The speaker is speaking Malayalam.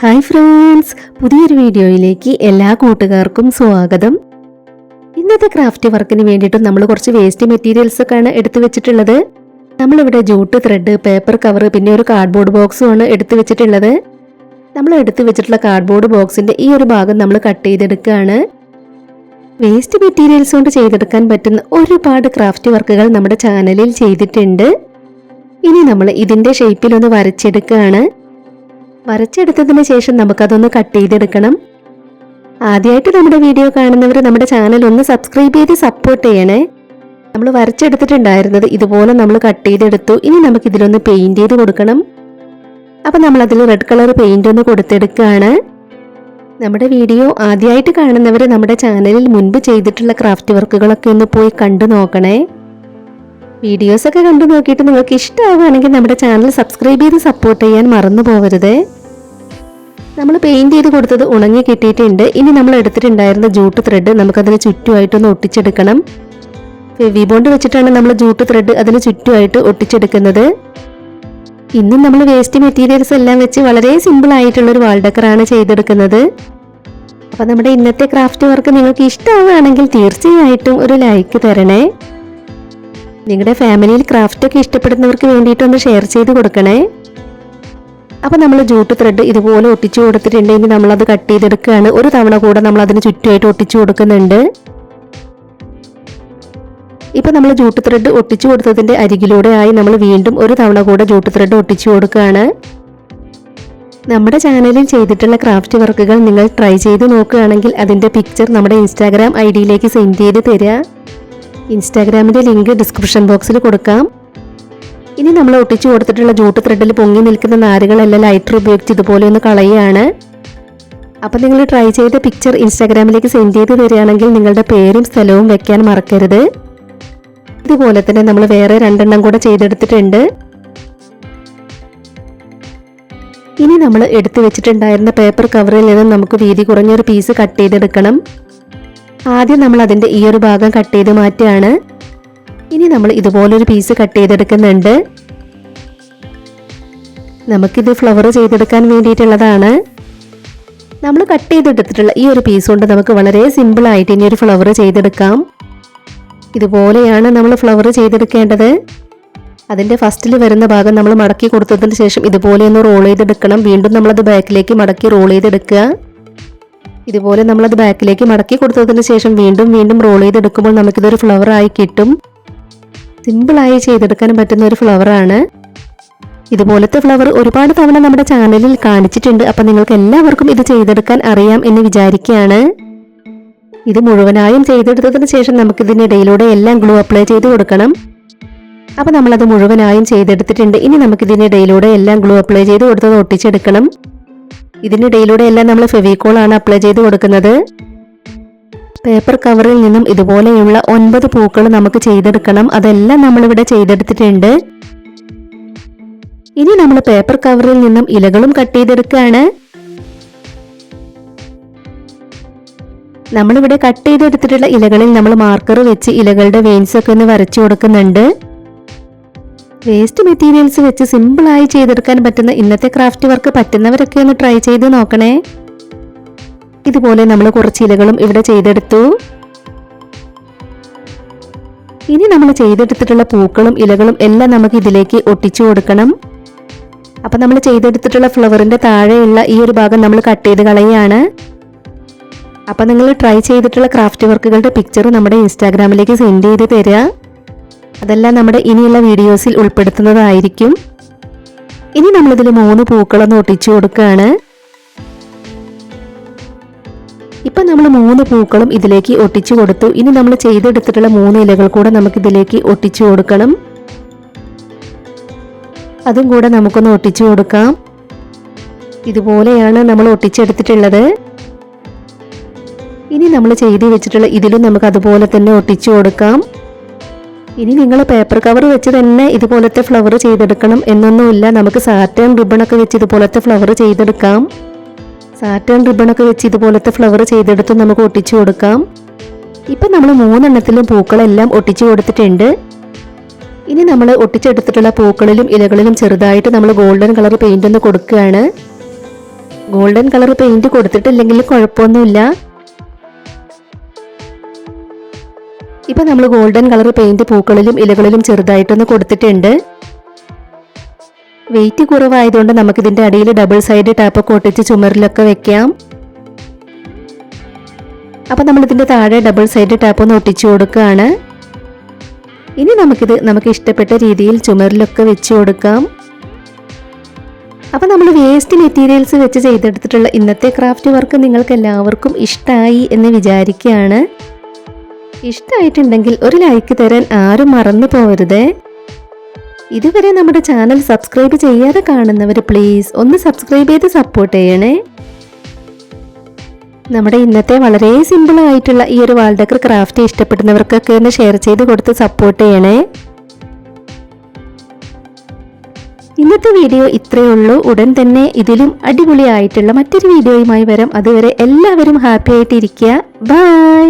ഹായ് ഫ്രണ്ട്സ് പുതിയൊരു വീഡിയോയിലേക്ക് എല്ലാ കൂട്ടുകാർക്കും സ്വാഗതം. ഇന്നത്തെ ക്രാഫ്റ്റ് വർക്കിന് വേണ്ടിയിട്ട് നമ്മൾ കുറച്ച് വേസ്റ്റ് മെറ്റീരിയൽസ് ഒക്കെയാണ് എടുത്തു വെച്ചിട്ടുള്ളത്. നമ്മളിവിടെ ജൂട്ട് ത്രെഡ് പേപ്പർ കവർ പിന്നെ ഒരു കാർഡ്ബോർഡ് ബോക്സും ആണ് എടുത്തു വെച്ചിട്ടുള്ളത്. നമ്മൾ എടുത്തു വെച്ചിട്ടുള്ള കാർഡ്ബോർഡ് ബോക്സിന്റെ ഈ ഒരു ഭാഗം നമ്മൾ കട്ട് ചെയ്തെടുക്കുകയാണ്. വേസ്റ്റ് മെറ്റീരിയൽസ് കൊണ്ട് ചെയ്തെടുക്കാൻ പറ്റുന്ന ഒരുപാട് ക്രാഫ്റ്റ് വർക്കുകൾ നമ്മുടെ ചാനലിൽ ചെയ്തിട്ടുണ്ട്. ഇനി നമ്മൾ ഇതിന്റെ ഷേപ്പിൽ ഒന്ന് വരച്ചെടുക്കുകയാണ്. വരച്ചെടുത്തതിന് ശേഷം നമുക്കതൊന്ന് കട്ട് ചെയ്തെടുക്കണം. ആദ്യമായിട്ട് നമ്മുടെ വീഡിയോ കാണുന്നവർ നമ്മുടെ ചാനൽ ഒന്ന് സബ്സ്ക്രൈബ് ചെയ്ത് സപ്പോർട്ട് ചെയ്യണേ. നമ്മൾ വരച്ചെടുത്തിട്ടുണ്ടായിരുന്നത് ഇതുപോലെ നമ്മൾ കട്ട് ചെയ്തെടുത്തു. ഇനി നമുക്ക് ഇതിലൊന്ന് പെയിന്റ് ചെയ്ത് കൊടുക്കണം. അപ്പം നമ്മൾ അതിൽ റെഡ് കളർ പെയിന്റ് ഒന്ന് കൊടുത്തെടുക്കുകയാണ് നമ്മുടെ വീഡിയോ ആദ്യമായിട്ട് കാണുന്നവർ നമ്മുടെ ചാനലിൽ മുൻപ് ചെയ്തിട്ടുള്ള ക്രാഫ്റ്റ് വർക്കുകളൊക്കെ ഒന്ന് പോയി കണ്ടു നോക്കണേ. വീഡിയോസൊക്കെ കണ്ടു നോക്കിയിട്ട് നിങ്ങൾക്ക് ഇഷ്ടമാവുകയാണെങ്കിൽ നമ്മുടെ ചാനൽ സബ്സ്ക്രൈബ് ചെയ്ത് സപ്പോർട്ട് ചെയ്യാൻ മറന്നു പോകരുത്. നമ്മൾ പെയിന്റ് ചെയ്ത് കൊടുത്തത് ഉണങ്ങി കിട്ടിയിട്ടുണ്ട്. ഇനി നമ്മൾ എടുത്തിട്ടുണ്ടായിരുന്ന ജൂട്ട് ത്രെഡ് നമുക്കതിന് ചുറ്റുമായിട്ടൊന്ന് ഒട്ടിച്ചെടുക്കണം. ഫെവി ബോണ്ട് വെച്ചിട്ടാണ് നമ്മൾ ജൂട്ട് ത്രെഡ് അതിന് ചുറ്റുമായിട്ട് ഒട്ടിച്ചെടുക്കുന്നത്. ഇന്നും നമ്മൾ വേസ്റ്റ് മെറ്റീരിയൽസ് എല്ലാം വെച്ച് വളരെ സിമ്പിൾ ആയിട്ടുള്ളൊരു വാൾ ഡെക്കറാണ് ചെയ്തെടുക്കുന്നത്. അപ്പോൾ നമ്മുടെ ഇന്നത്തെ ക്രാഫ്റ്റ് വർക്ക് നിങ്ങൾക്ക് ഇഷ്ടമാവുകയാണെങ്കിൽ തീർച്ചയായിട്ടും ഒരു ലൈക്ക് തരണേ. നിങ്ങളുടെ ഫാമിലിയിൽ ക്രാഫ്റ്റൊക്കെ ഇഷ്ടപ്പെടുന്നവർക്ക് വേണ്ടിയിട്ടൊന്ന് ഷെയർ ചെയ്ത് കൊടുക്കണേ. അപ്പോൾ നമ്മൾ ജൂട്ട് ത്രെഡ് ഇതുപോലെ ഒട്ടിച്ചു കൊടുത്തിട്ടുണ്ടെങ്കിൽ നമ്മളത് കട്ട് ചെയ്തെടുക്കുകയാണ്. ഒരു തവണ കൂടെ നമ്മൾ അതിന് ചുറ്റുമായിട്ട് ഒട്ടിച്ചു കൊടുക്കുന്നുണ്ട്. ഇപ്പൊ നമ്മൾ ജൂട്ട് ത്രെഡ് ഒട്ടിച്ചു കൊടുത്തതിന്റെ അരികിലൂടെ ആയി നമ്മൾ വീണ്ടും ഒരു തവണ കൂടെ ജൂട്ട് ത്രെഡ് ഒട്ടിച്ചു കൊടുക്കുകയാണ്. നമ്മുടെ ചാനലിൽ ചെയ്തിട്ടുള്ള ക്രാഫ്റ്റ് വർക്കുകൾ നിങ്ങൾ ട്രൈ ചെയ്ത് നോക്കുകയാണെങ്കിൽ അതിന്റെ പിക്ചർ നമ്മുടെ ഇൻസ്റ്റാഗ്രാം ഐ ഡിയിലേക്ക് സെൻഡ് ചെയ്ത് തരിക ഇൻസ്റ്റാഗ്രാമിന്റെ ലിങ്ക് ഡിസ്ക്രിപ്ഷൻ ബോക്സിൽ കൊടുക്കാം. ഇനി നമ്മൾ ഒട്ടിച്ചു കൊടുത്തിട്ടുള്ള ജൂട്ട് ത്രെഡിൽ പൊങ്ങി നിൽക്കുന്ന നാരുകളെല്ലാം ലൈറ്റർ ഉപയോഗിച്ച് ഇതുപോലെ ഒന്ന് കളയുകയാണ്. അപ്പം നിങ്ങൾ ട്രൈ ചെയ്ത പിക്ചർ ഇൻസ്റ്റാഗ്രാമിലേക്ക് സെൻഡ് ചെയ്ത് തരികയാണെങ്കിൽ നിങ്ങളുടെ പേരും സ്ഥലവും വെക്കാൻ മറക്കരുത്. ഇതുപോലെ തന്നെ നമ്മൾ വേറെ രണ്ടെണ്ണം കൂടെ ചെയ്തെടുത്തിട്ടുണ്ട്. ഇനി നമ്മൾ എടുത്തു വെച്ചിട്ടുണ്ടായിരുന്ന പേപ്പർ കവറിൽ നിന്ന് നമുക്ക് വീതി കുറഞ്ഞൊരു പീസ് കട്ട് ചെയ്തെടുക്കണം. ആദ്യം നമ്മൾ അതിന്റെ ഈ ഒരു ഭാഗം കട്ട് ചെയ്ത് മാറ്റുകയാണ്. ഇനി നമ്മൾ ഇതുപോലൊരു പീസ് കട്ട് ചെയ്തെടുക്കുന്നുണ്ട്. നമുക്കിത് ഫ്ലവർ ചെയ്തെടുക്കാൻ വേണ്ടിയിട്ടുള്ളതാണ്. നമ്മൾ കട്ട് ചെയ്തെടുത്തിട്ടുള്ള ഈ ഒരു പീസ് കൊണ്ട് നമുക്ക് വളരെ സിമ്പിൾ ആയിട്ട് ഇനി ഒരു ഫ്ലവർ ചെയ്തെടുക്കാം. ഇതുപോലെയാണ് നമ്മൾ ഫ്ലവർ ചെയ്തെടുക്കേണ്ടത്. അതിന്റെ ഫസ്റ്റിൽ വരുന്ന ഭാഗം നമ്മൾ മടക്കി കൊടുത്തതിന് ശേഷം ഇതുപോലെ ഒന്ന് റോൾ ചെയ്തെടുക്കണം. വീണ്ടും നമ്മളത് ബാക്കിലേക്ക് മടക്കി റോൾ ചെയ്തെടുക്കുക. ഇതുപോലെ നമ്മളത് ബാക്കിലേക്ക് മടക്കി കൊടുത്തതിന് ശേഷം വീണ്ടും വീണ്ടും റോൾ ചെയ്തെടുക്കുമ്പോൾ നമുക്കിതൊരു ഫ്ലവർ ആയി കിട്ടും. സിമ്പിളായി ചെയ്തെടുക്കാൻ പറ്റുന്ന ഒരു ഫ്ലവറാണ് ഇതുപോലത്തെ ഫ്ലവർ ഒരുപാട് തവണ നമ്മുടെ ചാനലിൽ കാണിച്ചിട്ടുണ്ട്. അപ്പം നിങ്ങൾക്ക് എല്ലാവർക്കും ഇത് ചെയ്തെടുക്കാൻ അറിയാം എന്ന് വിചാരിക്കുകയാണ്. ഇത് മുഴുവനായും ചെയ്തെടുത്തതിന് ശേഷം നമുക്ക് ഇതിനിടയിലൂടെ എല്ലാം ഗ്ലൂ അപ്ലൈ ചെയ്ത് കൊടുക്കണം. അപ്പം നമ്മളത് മുഴുവനായും ചെയ്തെടുത്തിട്ടുണ്ട്. ഇനി നമുക്ക് ഇതിനിടയിലൂടെ എല്ലാം ഗ്ലൂ അപ്ലൈ ചെയ്ത് കൊടുത്തത് ഒട്ടിച്ചെടുക്കണം. ഇതിനിടയിലൂടെ എല്ലാം നമ്മൾ ഫെവിക്കോളാണ് അപ്ലൈ ചെയ്ത് കൊടുക്കുന്നത്. പേപ്പർ കവറിൽ നിന്നും ഇതുപോലെയുള്ള ഒൻപത് പൂക്കൾ നമുക്ക് ചെയ്തെടുക്കണം. അതെല്ലാം നമ്മളിവിടെ ചെയ്തെടുത്തിട്ടുണ്ട്. ഇനി നമ്മൾ പേപ്പർ കവറിൽ നിന്നും ഇലകളും കട്ട് ചെയ്തെടുക്കുകയാണ്. നമ്മളിവിടെ കട്ട് ചെയ്തെടുത്തിട്ടുള്ള ഇലകളിൽ നമ്മൾ മാർക്കർ വെച്ച് ഇലകളുടെ വെയിൻസ് ഒക്കെ ഒന്ന് വരച്ചു കൊടുക്കുന്നുണ്ട്. വേസ്റ്റ് മെറ്റീരിയൽസ് വെച്ച് സിമ്പിളായി ചെയ്തെടുക്കാൻ പറ്റുന്ന ഇന്നത്തെ ക്രാഫ്റ്റ് വർക്ക് പറ്റുന്നവരൊക്കെ ഒന്ന് ട്രൈ ചെയ്ത് നോക്കണേ. ഇതുപോലെ നമ്മൾ കുറച്ച് ഇലകളും ഇവിടെ ചെയ്തെടുത്തു. ഇനി നമ്മൾ ചെയ്തെടുത്തിട്ടുള്ള പൂക്കളും ഇലകളും എല്ലാം നമുക്ക് ഇതിലേക്ക് ഒട്ടിച്ചു കൊടുക്കണം. അപ്പം നമ്മൾ ചെയ്തെടുത്തിട്ടുള്ള ഫ്ലവറിന്റെ താഴെയുള്ള ഈ ഒരു ഭാഗം നമ്മൾ കട്ട് ചെയ്ത് കളയാണ് അപ്പം നിങ്ങൾ ട്രൈ ചെയ്തിട്ടുള്ള ക്രാഫ്റ്റ് വർക്കുകളുടെ പിക്ചർ നമ്മുടെ ഇൻസ്റ്റാഗ്രാമിലേക്ക് സെൻഡ് ചെയ്ത് തരിക. അതെല്ലാം നമ്മുടെ ഇനിയുള്ള വീഡിയോസിൽ ഉൾപ്പെടുത്തുന്നതായിരിക്കും. ഇനി നമ്മളിതിൽ മൂന്ന് പൂക്കളൊന്ന് ഒട്ടിച്ചു കൊടുക്കുകയാണ്. ഇപ്പൊ നമ്മൾ മൂന്ന് പൂക്കളും ഇതിലേക്ക് ഒട്ടിച്ചു കൊടുത്തു. ഇനി നമ്മൾ ചെയ്തെടുത്തിട്ടുള്ള മൂന്ന് ഇലകൾ കൂടെ നമുക്ക് ഇതിലേക്ക് ഒട്ടിച്ചു കൊടുക്കണം. അതും കൂടെ നമുക്കൊന്ന് ഒട്ടിച്ചു കൊടുക്കാം. ഇതുപോലെയാണ് നമ്മൾ ഒട്ടിച്ചെടുത്തിട്ടുള്ളത്. ഇനി നമ്മൾ ചെയ്ത് വെച്ചിട്ടുള്ള ഇതിലും നമുക്ക് അതുപോലെ തന്നെ ഒട്ടിച്ചു കൊടുക്കാം. ഇനി നിങ്ങൾ പേപ്പർ കവർ വെച്ച് തന്നെ ഇതുപോലത്തെ ഫ്ലവർ ചെയ്തെടുക്കണം എന്നൊന്നുമില്ല. നമുക്ക് സാറ്റേൺ റിബണൊക്കെ വെച്ച് ഇതുപോലത്തെ ഫ്ലവർ ചെയ്തെടുക്കാം. സാറ്റേൺ റിബണൊക്കെ വെച്ച് ഇതുപോലത്തെ ഫ്ലവർ ചെയ്തെടുത്ത് നമുക്ക് ഒട്ടിച്ചു കൊടുക്കാം. ഇപ്പം നമ്മൾ മൂന്നെണ്ണത്തിലും പൂക്കളെല്ലാം ഒട്ടിച്ചു കൊടുത്തിട്ടുണ്ട്. ഇനി നമ്മൾ ഒട്ടിച്ചെടുത്തിട്ടുള്ള പൂക്കളിലും ഇലകളിലും ചെറുതായിട്ട് നമ്മൾ ഗോൾഡൻ കളർ പെയിന്റ് ഒന്ന് കൊടുക്കുകയാണ്. ഗോൾഡൻ കളർ പെയിന്റ് കൊടുത്തിട്ടില്ലെങ്കിൽ കുഴപ്പമൊന്നുമില്ല. ഇപ്പം നമ്മൾ ഗോൾഡൻ കളർ പെയിന്റ് പൂക്കളിലും ഇലകളിലും ചെറുതായിട്ടൊന്ന് കൊടുത്തിട്ടുണ്ട്. വെയിറ്റ് കുറവായതുകൊണ്ട് നമുക്കിതിന്റെ അടിയിൽ ഡബിൾ സൈഡ് ടാപ്പൊക്കെ ഒട്ടിച്ച് ചുമരിലൊക്കെ വെക്കാം. അപ്പൊ നമ്മൾ ഇതിന്റെ താഴെ ഡബിൾ സൈഡ് ടാപ്പ് ഒന്ന് ഒട്ടിച്ചു കൊടുക്കുകയാണ് ഇനി നമുക്കിത് നമുക്ക് ഇഷ്ടപ്പെട്ട രീതിയിൽ ചുമരിലൊക്കെ വെച്ച് കൊടുക്കാം. അപ്പോൾ നമ്മൾ വേസ്റ്റ് മെറ്റീരിയൽസ് വെച്ച് ചെയ്തെടുത്തിട്ടുള്ള ഇന്നത്തെ ക്രാഫ്റ്റ് വർക്ക് നിങ്ങൾക്ക് എല്ലാവർക്കും ഇഷ്ടമായി എന്ന് വിചാരിക്കുകയാണ്. ഇഷ്ടമായിട്ടുണ്ടെങ്കിൽ ഒരു ലൈക്ക് തരാൻ ആരും മറന്നു പോകരുതേ ഇതുവരെ നമ്മുടെ ചാനൽ സബ്സ്ക്രൈബ് ചെയ്യാതെ കാണുന്നവർ പ്ലീസ് ഒന്ന് സബ്സ്ക്രൈബ് ചെയ്ത് സപ്പോർട്ട് ചെയ്യണേ. നമ്മുടെ ഇന്നത്തെ വളരെ സിമ്പിൾ ആയിട്ടുള്ള ഈ ഒരു വാൾഡക്കർ ക്രാഫ്റ്റ് ഇഷ്ടപ്പെടുന്നവർക്കൊക്കെ ഒന്ന് ഷെയർ ചെയ്ത് കൊടുത്ത് സപ്പോർട്ട് ചെയ്യണേ. ഇന്നത്തെ വീഡിയോ ഇത്രയേ ഉള്ളൂ. ഉടൻ തന്നെ ഇതിലും അടിപൊളിയായിട്ടുള്ള മറ്റൊരു വീഡിയോയുമായി വരാം. അതുവരെ എല്ലാവരും ഹാപ്പി ആയിട്ടിരിക്കുക. ബൈ